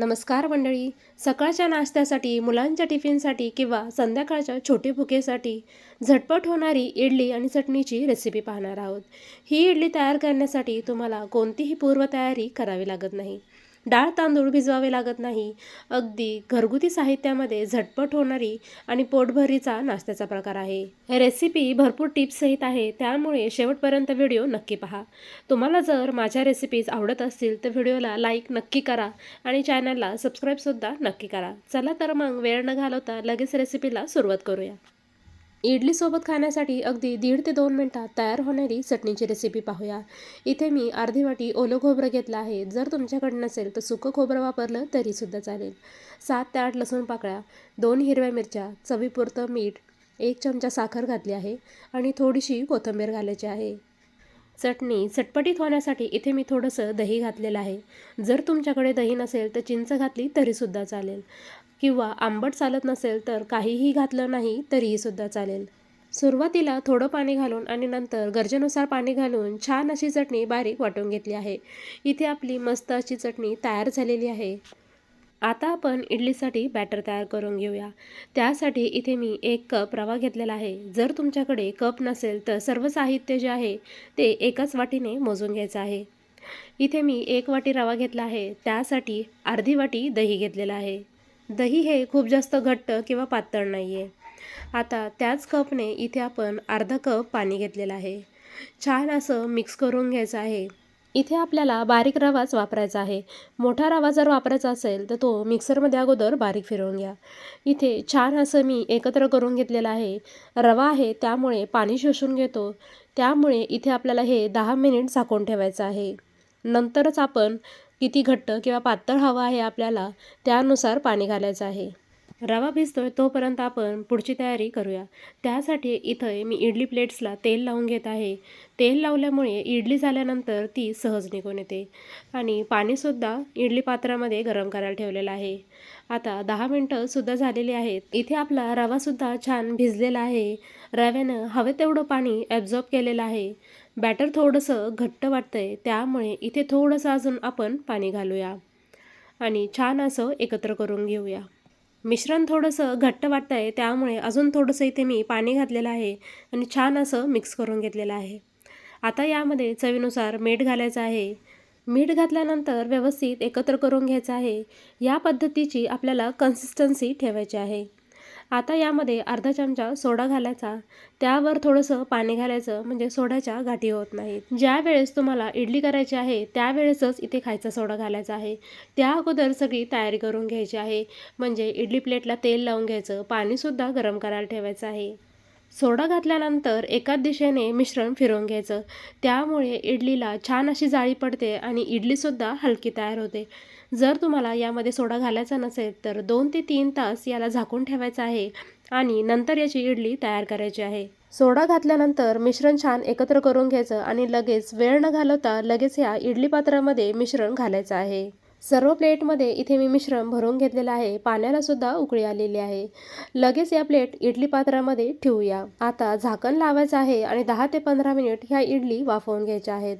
नमस्कार मंडळी. सकाळच्या नाश्त्यासाठी मुलांच्या टिफिनसाठी किंवा संध्याकाळच्या छोटे भुकेसाठी झटपट होणारी इडली आणि चटणीची रेसिपी पाहणार आहोत. ही इडली तयार करण्यासाठी तुम्हाला कोणतीही पूर्वतयारी करावी लागत नाही. डाळ तांदूळ भिजवावे लागत नाही. अगदी घरगुती साहित्यामध्ये झटपट होणारी आणि पोटभरीचा नाश्त्याचा प्रकार आहे. रेसिपी भरपूर टिप्ससहित आहे त्यामुळे शेवटपर्यंत व्हिडिओ नक्की पहा. तुम्हाला जर माझ्या रेसिपीज आवडत असतील तर व्हिडिओला लाईक नक्की करा आणि चॅनलला सबस्क्राईबसुद्धा नक्की करा. चला तर मग वेळ न घालवता लगेच रेसिपीला सुरुवात करूया. इडलीसोबत खाण्यासाठी अगदी दीड ते दोन मिनटात तयार होणारी चटणीची रेसिपी पाहूया. इथे मी अर्धी वाटी ओलं खोबरं घेतलं आहे. जर तुमच्याकडे नसेल तर सुकं खोबरं वापरलं तरीसुद्धा चालेल. सात ते आठ लसूण पाकळ्या दोन हिरव्या मिरच्या चवीपुरतं मीठ एक चमचा साखर घातली आहे आणि थोडीशी कोथिंबीर घालायची आहे. चटणी चटपटीत होण्यासाठी इथे मी थोडंसं दही घातलेलं आहे. जर तुमच्याकडे दही नसेल तर चिंच घातली तरीसुद्धा चालेल. किंवा आंबट चालत नसेल तर काहीही घातलं नाही तरीहीसुद्धा चालेल. सुरुवातीला थोडं पाणी घालून आणि नंतर गरजेनुसार पाणी घालून छान अशी चटणी बारीक वाटून घेतली आहे. इथे आपली मस्त अशी चटणी तयार झालेली आहे. आता आपण इडलीसाठी बॅटर तयार करून घेऊया. त्यासाठी इथे मी एक कप रवा घेतलेला आहे. जर तुमच्याकडे कप नसेल तर सर्व साहित्य जे आहे ते एकाच वाटीने मोजून घ्यायचं आहे. इथे मी एक वाटी रवा घेतला आहे. त्यासाठी अर्धी वाटी दही घेतलेला आहे. दही हे खूप जास्त घट्ट किंवा पातळ नाही आहे आता त्याच कपने इथे आपण अर्धा कप पाणी घेतलेलं आहे. छान असं मिक्स करून घ्यायचं आहे. इथे आपल्याला बारीक रवाच वापरायचा आहे. मोठा रवा जर वापरायचा असेल तर तो मिक्सरमध्ये अगोदर बारीक फिरवून घ्या. इथे छान असं मी एकत्र करून घेतलेलं आहे. रवा आहे त्यामुळे पाणी शोषून घेतो. त्यामुळे इथे आपल्याला हे दहा मिनिट झाकून ठेवायचं आहे. नंतरच आपण किती घट्ट किंवा पातळ हवा आहे आपल्याला त्यानुसार पाणी घालायचं आहे. रवा भिजतोय तोपर्यंत आपण पुढची तयारी करूया. त्यासाठी इथं मी इडली प्लेट्सला तेल लावून घेत आहे. तेल लावल्यामुळे इडली झाल्यानंतर ती सहज निघून येते. आणि पाणीसुद्धा इडली पात्रामध्ये गरम करायला ठेवलेलं आहे. आता दहा मिनटंसुद्धा झालेली आहेत. इथे आपला रवासुद्धा छान भिजलेला आहे. रव्यानं हवे तेवढं पाणी ॲब्झॉर्ब केलेलं आहे. बॅटर थोडंसं घट्ट वाटतं आहे त्यामुळे इथे थोडंसं अजून आपण पाणी घालूया. आणि छान असं एकत्र करून घेऊया. मिश्रण थोडंसं घट्ट वाटतं आहे त्यामुळे अजून थोडंसं इथे मी पाणी घातलेलं आहे आणि छान असं मिक्स करून घेतलेलं आहे. आता यामध्ये चवीनुसार मीठ घालायचं आहे. मीठ घातल्यानंतर व्यवस्थित एकत्र करून घ्यायचं आहे. या पद्धतीची आपल्याला कन्सिस्टन्सी ठेवायची आहे. आता यामध्ये अर्धा चमचा सोडा घालायचा. त्यावर थोडंसं पाणी घालायचं म्हणजे सोड्याच्या गाठी होत नाहीत. ज्या वेळेस तुम्हाला इडली करायची आहे त्यावेळेसच इथे खायचा सोडा घालायचा आहे. त्या अगोदर सगळी तयारी करून घ्यायची आहे. म्हणजे इडली प्लेटला तेल लावून घ्यायचं पाणीसुद्धा गरम करायला ठेवायचं आहे. सोडा घातल्यानंतर एकाच दिशेने मिश्रण फिरवून घ्यायचं. त्यामुळे इडलीला छान अशी जाळी पडते आणि इडलीसुद्धा हलकी तयार होते. जर तुम्हाला यामध्ये सोडा घालायचा नसेल तर दोन ते तीन तास याला झाकून ठेवायचं आहे आणि नंतर याची इडली तयार करायची आहे. सोडा घातल्यानंतर मिश्रण छान एकत्र करून घ्यायचं आणि लगेच वेळ न घालवता लगेच ह्या इडली पात्रामध्ये मिश्रण घालायचं आहे. सर्व प्लेटमध्ये इथे मी मिश्रण भरून घेतलेलं आहे. पाण्याला सुद्धा उकळी आलेली आहे. लगेच या प्लेट इडली पात्रामध्ये ठेवूया. आता झाकण लावायचं आहे आणि दहा ते पंधरा मिनिट ह्या इडली वाफवून घ्यायच्या आहेत.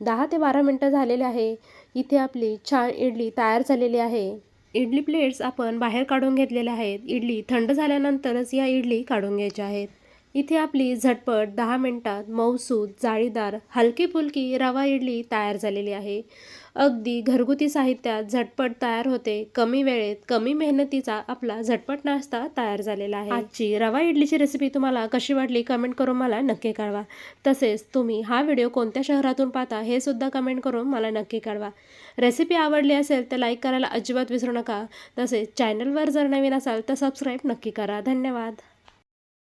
दहा ते बारा मिनटं झालेले आहे. इथे आपली छान इडली तयार झालेली आहे. इडली प्लेट्स आपण बाहेर काढून घेतलेल्या आहेत. इडली थंड झाल्यानंतरच या इडली काढून घ्यायच्या आहेत. इथे आपली झटपट दहा मिनटात मऊसूद जाळीदार हलकी फुलकी रवा इडली तयार झालेली आहे. अगदी घरगुती साहित्यात झटपट तयार होते. कमी वेळेत कमी मेहनतीचा आपला झटपट नाश्ता तयार झालेला आहे. आजची रवा इडलीची रेसिपी तुम्हाला कशी वाटली कमेंट करून मला नक्की कळवा. तसेच तुम्ही हा व्हिडिओ कोणत्या शहरातून पाहता हे सुद्धा कमेंट करून मला नक्की कळवा. रेसिपी आवडली असेल तर लाईक करायला अजिबात विसरू नका. तसेच चॅनलवर जर नवीन असाल तर सबस्क्राईब नक्की करा. धन्यवाद.